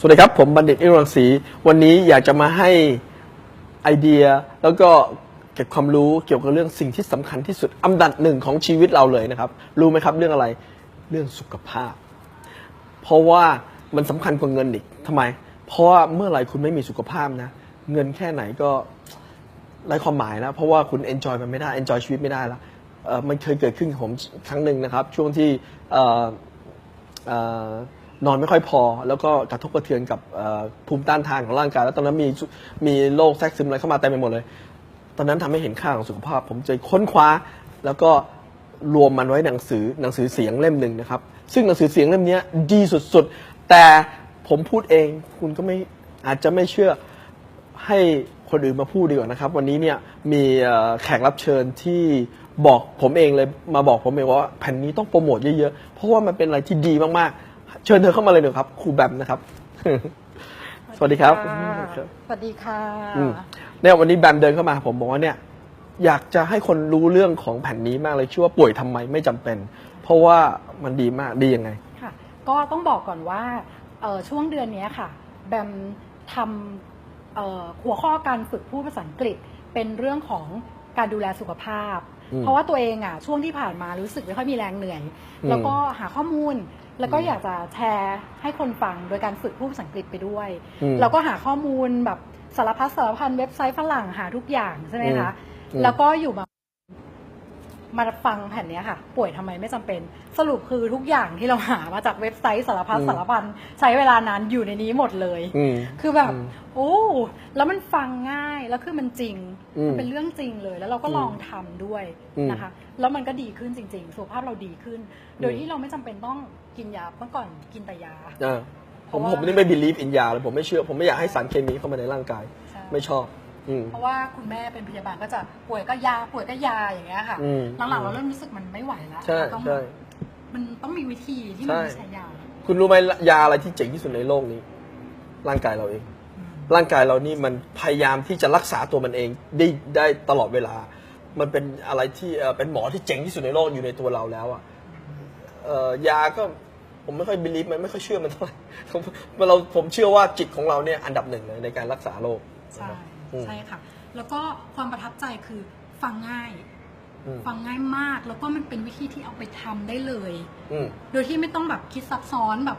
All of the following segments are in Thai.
สวัสดีครับ ผมบัณฑิตอิรังศรีวันนี้อยากจะมาให้ไอเดีย แล้วก็เก็บความรู้เกี่ยวกับเรื่องสิ่งที่สำคัญที่สุดอันดับหนึ่งของชีวิตเราเลยนะครับ รู้ไหมครับเรื่องอะไรเรื่องสุขภาพ เพราะว่ามันสำคัญกว่าเงินอีกทำไม เพราะว่าเมื่อไหร่คุณไม่มีสุขภาพนะ เงินแค่ไหนก็ไร้ความหมายแล้วเพราะว่าคุณเอนจอยมันไม่ได้เอนจอยชีวิตไม่ได้แล้วมันเคยเกิดขึ้นกับผมครั้งหนึ่งนะครับ ช่วงที่ นอนไม่ค่อยพอ แล้วก็กระทบกระเทือนกับภูมิต้านทานของร่างกาย แล้วตอนนั้นมีมีโรคแทรกซึมอะไรเข้ามาเต็มไปหมดเลย ตอนนั้นทำให้เห็นค่าของสุขภาพ ผมจะค้นคว้า แล้วก็รวมมันไว้หนังสือหนังสือเสียงเล่มหนึ่งนะครับ ซึ่งหนังสือเสียงเล่มนี้ดีสุดๆ แต่ผมพูดเองคุณก็ไม่อาจจะไม่เชื่อให้คนอื่นมาพูดดีกว่านะครับ วันนี้เนี่ยมีแขกรับเชิญที่บอกผมเองเลยมาบอกผมเองว่าแผ่นนี้ต้องโปรโมทเยอะๆ เพราะว่ามันเป็นอะไรที่ดีมากๆ เชิญเธอเข้ามาเลยหนึ่งครับครูแบมนะครับ สวัสดีครับ สวัสดีค่ะอืมเนี่ยวันนี้แบมเดินเข้ามา ผมบอกว่าเนี่ย อยากจะให้คนรู้เรื่องของแผ่นนี้มากเลยชื่อว่าป่วยทำไมไม่จำเป็น เพราะว่ามันดีมากดียังไง ค่ะ ก็ต้องบอกก่อนว่าเอ่อช่วงเดือนเนี้ยค่ะ แบมทำเอ่อหัวข้อการฝึกพูดภาษาอังกฤษ เป็นเรื่องของการดูแลสุขภาพ อืมเพราะว่าตัวเองอะช่วงที่ผ่านมารู้สึกไม่ค่อยมีแรงเหนื่อย อืม แล้วก็หาข้อมูล แล้วก็อืมอยากจะแชร์ให้คนฟังโดยการฝึกพูดภาษาอังกฤษไปด้วยอืมแล้วก็หาข้อมูลแบบสารพัดสารพันเว็บไซต์ฝรั่งหาทุกอย่างใช่ไหมคะอืมแล้วก็อยู่มา มาฟังแผ่นเนี้ยค่ะ ป่วยทำไมไม่จำเป็น สรุปคือทุกอย่างที่เราหามาจากเว็บไซต์สารพัดอืมสารพันใช้เวลานานอยู่ในนี้หมดเลยอืมคือแบบอืมโอ้แล้วมันฟังง่ายแล้วคือมันจริงอืมมันเป็นเรื่องจริงเลย แล้วเราก็อืมลองทำด้วยอืมนะคะ แล้วมันก็ดีขึ้นจริง ๆ สุขภาพเราดีขึ้น โดยอืมที่เราไม่จำเป็นต้องกินยาเมื่อก่อนกินแต่ยาอ่าผมเพราะว่าผมนี่ไม่ believe in ยาเลยผมไม่เชื่อผมไม่อยากให้สารเคมีเข้ามาในร่างกายใช่ไม่ชอบ อืม เพราะว่าคุณแม่เป็นพยาบาลก็จะป่วยก็ยาป่วยก็ยาอย่างเงี้ยค่ะอืม หลังๆเราเริ่มรู้สึกมันไม่ไหวแล้วใช่ต้องใช่ มันต้องมีวิธีที่มันใช่ ไม่ใช้ยาคุณรู้ไหมยาอะไรที่เจ๋งที่สุดในโลกนี้ ร่างกายเราเองร่างกายเรานี่มันพยายามที่จะรักษาตัวมันเองได้ได้ตลอดเวลา มันเป็นอะไรที่เอ่อเป็นหมอที่เจ๋งที่สุดในโลกอยู่ในตัวเราแล้วอะเอ่อยาก็ผมไม่ค่อยบิลีฟมันไม่ค่อยเชื่อมันเท่าไหร่ผมเราผมเชื่อว่าจิตของเราเนี่ยอันดับหนึ่งเลยในการรักษาโรคใช่อืม ใช่ค่ะ แล้วก็ความประทับใจคือฟังง่ายอืมฟังง่ายมาก แล้วก็มันเป็นวิธีที่เอาไปทำได้เลยอืมโดยที่ไม่ต้องแบบคิดซับซ้อนแบบ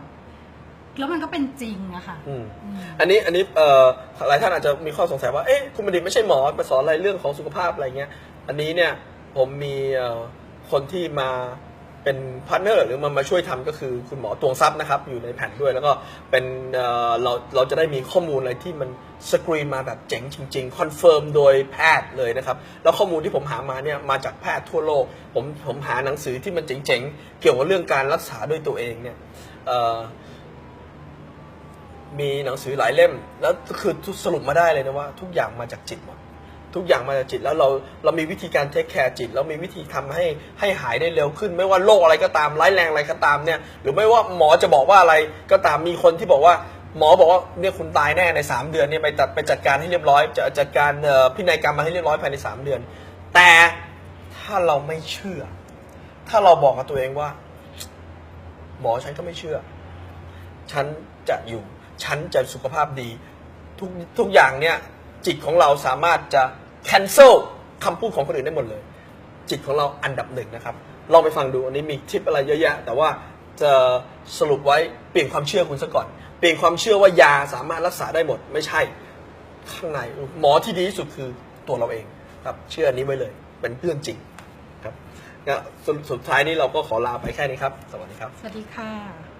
แล้วมันก็เป็นจริงอะค่ะอืมอืมอันนี้อันนี้เอ่อหลายท่านอาจจะมีข้อสงสัยว่าเอ๊ะคุณบัณฑิตไม่ใช่หมอมาสอนอะไรเรื่องของสุขภาพอะไรเงี้ย อันนี้เนี่ยผมมีเอ่อคนที่มา เป็นพาร์ทเนอร์หรือมามาช่วยทำก็คือคุณหมอตวงทรัพย์นะครับ อยู่ในแผ่นด้วย แล้วก็เป็นเเราเราจะได้มีข้อมูลอะไรที่มันสกรีนมาแบบเจ๋งจริงๆคอนเฟิร์มโดยแพทย์เลยนะครับ แล้วข้อมูลที่ผมหามาเนี่ยมาจากแพทย์ทั่วโลก ผมผมหาหนังสือที่มันเจ๋งๆ เกี่ยวกับเรื่องการรักษาด้วยตัวเองเนี่ยมีหนังสือหลายเล่ม แล้วคือสรุปมาได้เลยนะว่า ทุกอย่างมาจากจิตหมด ทุกอย่างมาจากจิตแล้วเราเรามีวิธีการเทคแคร์จิต เรามีวิธีทำให้ให้หายได้เร็วขึ้น ไม่ว่าโรคอะไรก็ตามร้ายแรงอะไรก็ตามเนี่ยหรือไม่ว่าหมอจะบอกว่าอะไรก็ตามมีคนที่บอกว่าหมอบอกว่าเนี่ยคุณตายแน่ใน 3 เดือนเนี่ยไปตัดไปจัดการให้เรียบร้อย จะจัดการพินัยกรรมมาให้เรียบร้อยภายใน 3 เดือน แต่ถ้าเราไม่เชื่อ ถ้าเราบอกกับตัวเองว่า หมอฉันก็ไม่เชื่อ ฉันจะอยู่ ฉันจะสุขภาพดี ทุกทุกอย่างเนี่ยจิตของเราสามารถจะ cancel คำพูดของคนอื่นได้หมดเลย จิตของเราอันดับหนึ่งนะครับ ลองไปฟังดูอันนี้มีทิปอะไรเยอะแยะ แต่ว่าจะสรุปไว้เปลี่ยนความเชื่อคุณซะก่อน เปลี่ยนความเชื่อว่ายาสามารถรักษาได้หมด ไม่ใช่ ข้างในหมอที่ดีที่สุดคือตัวเราเองครับ เชื่ออันนี้ไว้เลย เป็นเรื่องจริงครับงั้นสุดสุดท้ายนี้เราก็ขอลาไปแค่นี้ครับ สวัสดีครับ สวัสดีค่ะ